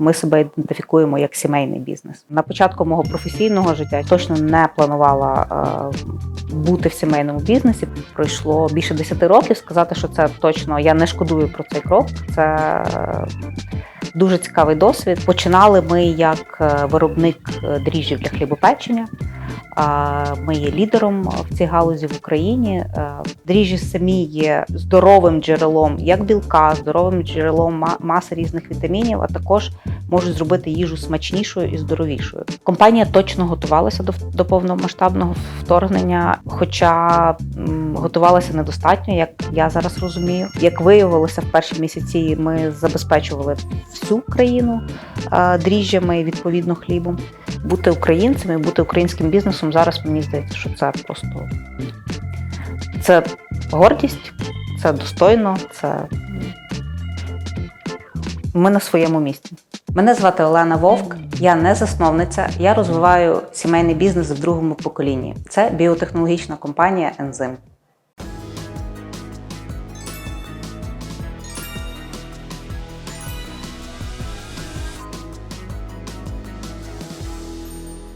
ми себе ідентифікуємо як сімейний бізнес. На початку мого професійного життя точно не планувала е, бути в сімейному бізнесі. Пройшло більше 10 років. Сказати, що це точно я не шкодую про цей крок. Це дуже цікавий досвід. Починали ми як е, виробник е, дріжджів для хлібопечення. Ми є лідером в цій галузі в Україні. Е, Дріжджі самі є здоровим джерелом як білка, здоровим джерелом маси різних вітамінів, а також можуть зробити їжу смачнішою і здоровішою. Компанія точно готувалася до, до повномасштабного вторгнення, хоча готувалася недостатньо, як я зараз розумію. Як виявилося, в перші місяці ми забезпечували всю країну е, дріжджами і відповідно хлібом. Бути українцем і бути українським бізнесом зараз мені здається, що це просто це гордість, це достойно, це ми на своєму місці. Мене звати Олена Вовк, я не засновниця, я розвиваю сімейний бізнес в другому поколінні. Це біотехнологічна компанія Ензим.